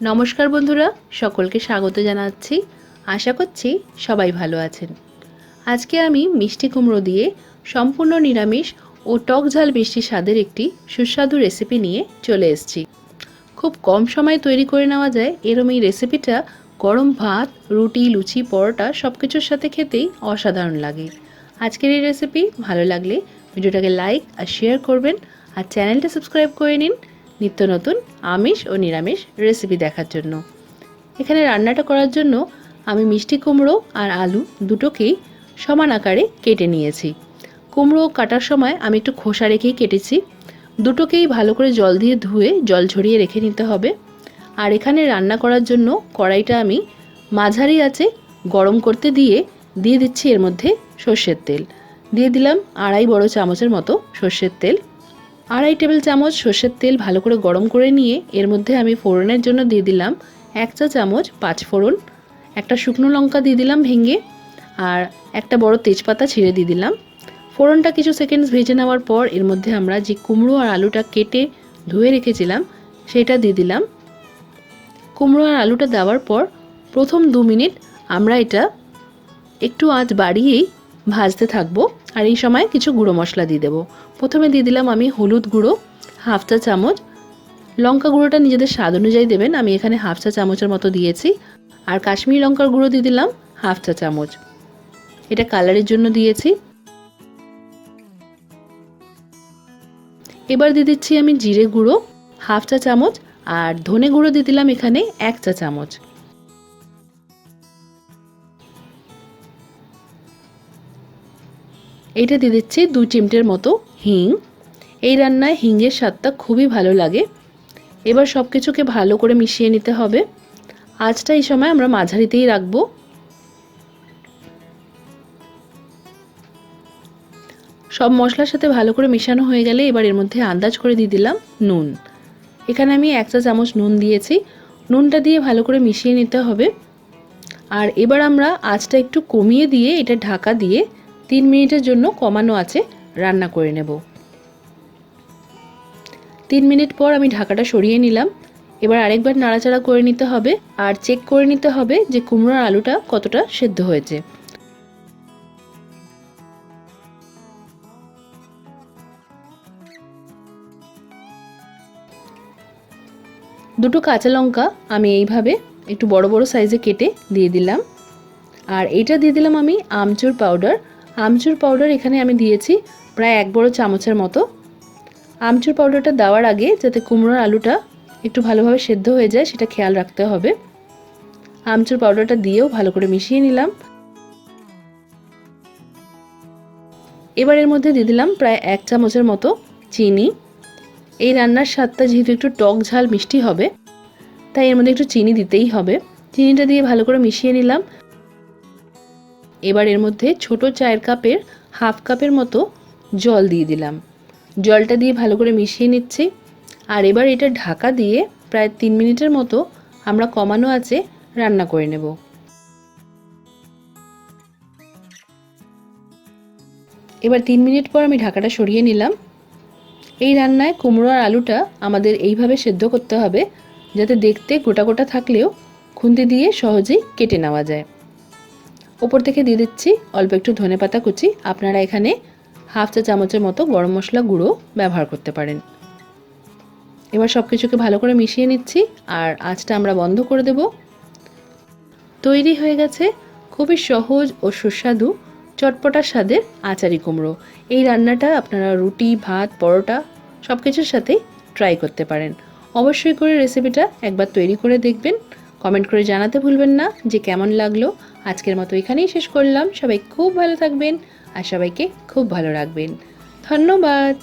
নমস্কার বন্ধুরা, সকলকে স্বাগত জানাচ্ছি। আশা করছি সবাই ভালো আছেন। আজকে আমি মিষ্টি কুমড়ো দিয়ে সম্পূর্ণ নিরামিষ ও টক ঝাল মিষ্টি স্বাদের একটি সুস্বাদু রেসিপি নিয়ে চলে এসেছি। খুব কম সময়ে তৈরি করে নেওয়া যায়, এরম এই রেসিপিটা গরম ভাত, রুটি, লুচি, পরোটা সব কিছুর সাথে খেতেই অসাধারণ লাগে। আজকের এই রেসিপি ভালো লাগলে ভিডিওটাকে লাইক আর শেয়ার করবেন আর চ্যানেলটা সাবস্ক্রাইব করে নিন। নিত্য নতুন আমিষ ও নিরামিষ রেসিপি দেখার জন্য। এখানে রান্নাটা করার জন্য আমি মিষ্টি কুমড়ো আর আলু দুটোকেই সমান আকারে কেটে নিয়েছি। কুমড়ো কাটার সময় আমি একটু খোসা রেখেই কেটেছি। দুটোকেই ভালো করে জল দিয়ে ধুয়ে জল ঝরিয়ে রেখে নিতে হবে। আর এখানে রান্না করার জন্য কড়াইটা আমি মাঝারি আছে গরম করতে দিয়ে দিয়ে দিচ্ছি এর মধ্যে সর্ষের তেল। দিয়ে দিলাম আড়াই বড় চামচের মতো সর্ষের তেল। আড়াই টেবিল চামচ সর্ষের তেল ভালো করে গরম করে নিয়ে এর মধ্যে আমি ফোড়নের জন্য দিয়ে দিলাম এক চা চামচ পাঁচ ফোড়ন, একটা শুকনো লঙ্কা দিয়ে দিলাম ভেঙে আর একটা বড় তেজপাতা ছিঁড়ে দিয়ে দিলাম। ফোড়নটা কিছু সেকেন্ডস ভেজে নেওয়ার পর এর মধ্যে আমরা যে কুমড়ো আর আলুটা কেটে ধুয়ে রেখেছিলাম সেটা দিয়ে দিলাম। কুমড়ো আর আলুটা দেওয়ার পর প্রথম দু মিনিট আমরা এটা একটু আঁচ বাড়িয়েই ভাজতে থাকব। আর এই সময় কিছু গুঁড়ো মশলা দিয়ে দেবো। প্রথমে দিয়ে দিলাম আমি হলুদ গুঁড়ো, হাফ চা চামচ। লঙ্কা গুঁড়োটা নিজেদের স্বাদ অনুযায়ী দেবেন, আমি এখানে হাফ চা চামচের মতো দিয়েছি। আর কাশ্মীরি লঙ্কার গুঁড়ো দিয়ে দিলাম হাফ চা চামচ। এটা কালারের জন্য দিয়েছি। এবার দিয়ে দিচ্ছি আমি জিরে গুঁড়ো, হাফ চা চামচ। আর ধনে গুঁড়ো দিয়ে দিলাম এখানে এক চা চামচ। এটা দিয়ে দিচ্ছি দু চিমটের মতো হিং। এই রান্নায় হিংয়ের স্বাদটা খুবই ভালো লাগে। এবার সব কিছুকে ভালো করে মিশিয়ে নিতে হবে। আজটা এই সময় আমরা মাঝারিতেই রাখব। সব মশলার সাথে ভালো করে মেশানো হয়ে গেলে এবার এর মধ্যে আন্দাজ করে দিয়ে দিলাম নুন। এখানে আমি এক চা চামচ নুন দিয়েছি। নুনটা দিয়ে ভালো করে মিশিয়ে নিতে হবে। আর এবার আমরা আঁচটা একটু কমিয়ে দিয়ে এটা ঢাকা দিয়ে তিন মিনিটের জন্য কমানো আছে, রান্না করে নেব। তিন মিনিট পর আমি ঢাকাটা সরিয়ে নিলাম। এবার আরেকবার নাড়াচাড়া করে নিতে হবে আর চেক করে নিতে হবে যে কুমড়োর আলুটা কতটা সেদ্ধ হয়েছে। দুটো কাঁচা লঙ্কা আমি এইভাবে একটু বড় বড় সাইজে কেটে দিয়ে দিলাম। আর এটা দিয়ে দিলাম আমি আমচুর পাউডার আমচুর পাউডার এখানে আমি দিয়েছি, প্রায় এক বড় চামচের মতো। আমচুর পাউডারটা দেওয়ার আগে যাতে কুমড়োর আলুটা একটু ভালোভাবে সেদ্ধ হয়ে যায়, সেটা খেয়াল রাখতে হবে। আমচুর পাউডারটা দিয়েও ভালো করে মিশিয়ে নিলাম। এবার এর মধ্যে দিয়ে দিলাম প্রায় এক চামচের মতো চিনি। এই রান্নার স্বাদটা যেহেতু একটু টক ঝাল মিষ্টি হবে, তাই এর মধ্যে একটু চিনি দিতেই হবে। চিনিটা দিয়ে ভালো করে মিশিয়ে নিলাম। এবার এর মধ্যে ছোট চায়ের কাপের হাফ কাপের মতো জল দিয়ে দিলাম। জলটা দিয়ে ভালো করে মিশিয়ে নিচ্ছি। আর এবার এটা ঢাকা দিয়ে প্রায় তিন মিনিটের মতো আমরা কমানো আছে রান্না করে নেব। এবার তিন মিনিট পর আমি ঢাকাটা সরিয়ে নিলাম। এই রান্নায় কুমড়ো আর আলুটা আমাদের এইভাবে সেদ্ধ করতে হবে যাতে দেখতে গোটা গোটা থাকলেও খুন্তি দিয়ে সহজেই কেটে নেওয়া যায়। ওপর থেকে দিয়ে দিচ্ছি অল্প একটু ধনে পাতা কুচি। আপনারা এখানে হাফ চা চামচের মতো গরম মশলা গুঁড়ো ব্যবহার করতে পারেন। এবার সব কিছুকে ভালো করে মিশিয়ে নিচ্ছি আর আঁচটা আমরা বন্ধ করে দেব। তৈরি হয়ে গেছে খুবই সহজ ও সুস্বাদু চটপটার স্বাদের আচারি কুমড়ো। এই রান্নাটা আপনারা রুটি, ভাত, পরোটা সব কিছুর সাথেই ট্রাই করতে পারেন। অবশ্যই করে রেসিপিটা একবার তৈরি করে দেখবেন। কমেন্ট করে জানাতে ভুলবেন না যে কেমন লাগল। আজকের মতো এখানেই শেষ করলাম। সবাই খুব ভালো থাকবেন আর সবাইকে খুব ভালো রাখবেন। ধন্যবাদ।